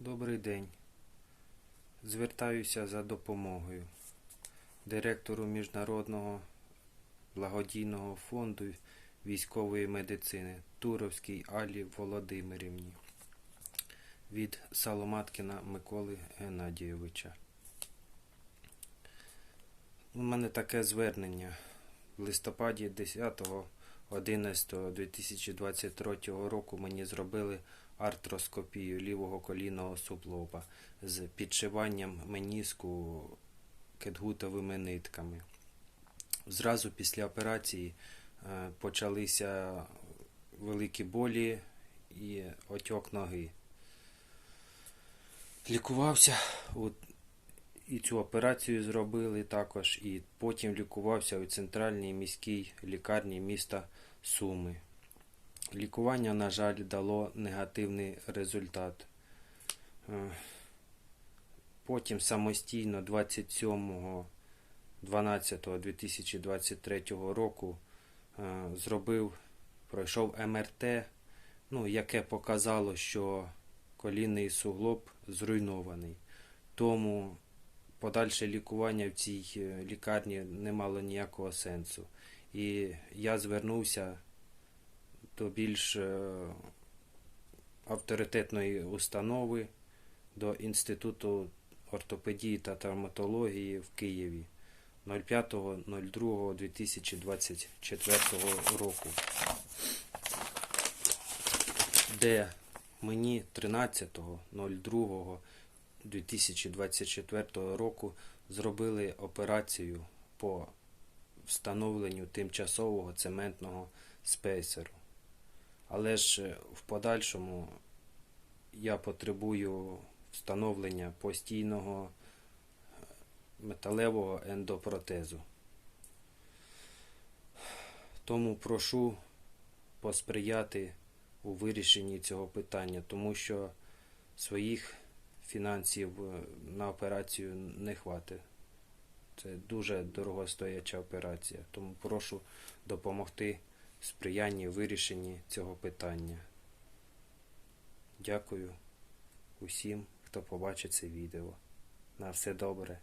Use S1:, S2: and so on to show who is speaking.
S1: Добрий день. Звертаюся за допомогою директору Міжнародного благодійного фонду військової медицини Туровській Аллі Володимирівні від Соломаткіна Миколи Геннадійовича. У мене таке звернення в листопаді 10.11.2023 року мені зробили артроскопію лівого колінного суглоба з підшиванням меніску кетгутовими нитками. Зразу після операції е, почалися великі болі і отек ноги. Лікувався, і цю операцію зробили також, і потім лікувався у центральній міській лікарні міста Суми. Лікування, на жаль, дало негативний результат. Е, Потім самостійно 27.12.2023 року е, зробив, пройшов МРТ, ну, яке показало, що колінний суглоб зруйнований. Тому подальше лікування в цій е, лікарні не мало ніякого сенсу. І я звернувся до більш е, авторитетної установи, до Інституту ортопедії та травматології в Києві 05.02.2024 року, де мені 13.02.2024 року зробили операцію по встановленню тимчасового цементного спейсеру. Але ж е, в подальшому я потребую встановлення постійного е, металевого ендопротезу. Тому прошу посприяти у вирішенні цього питання, тому що своїх фінансів е, на операцію не хватить. Це дуже дорогостояча операція, тому прошу допомогти сприянні вирішенні цього питання. Дякую усім, хто побачить це відео. На все добре.